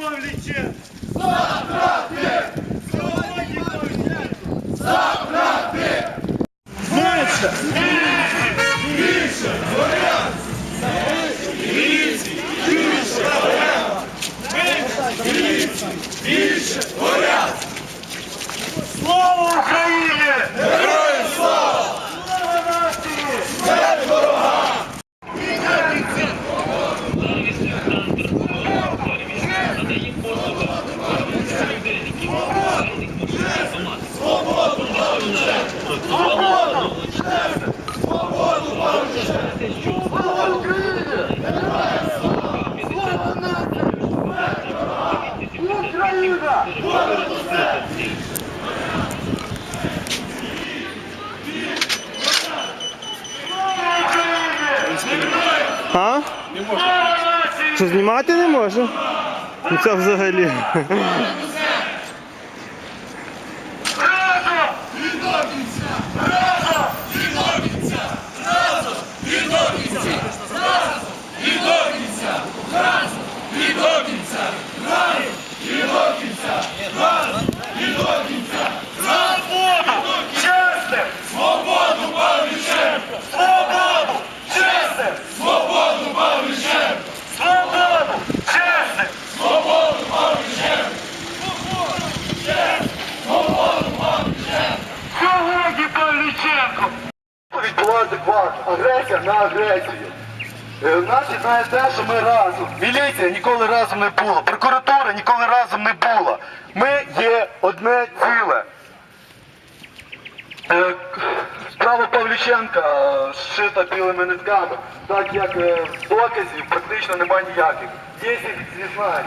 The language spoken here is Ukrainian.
Павліченко! Забрати! Сьогодні Павліченко! Забрати! Менше! Більше! А? Не можна. Що знімати не можу? Ну, це взагалі. Відбувається агресія на агресію. Е, Нас єднає те, що ми разом. Міліція ніколи разом не була, прокуратура ніколи разом не була. Ми є одне ціле. Е, Справа Павліченка е, зшита білими нитками, так як е, доказів практично немає ніяких. Є. Зізнання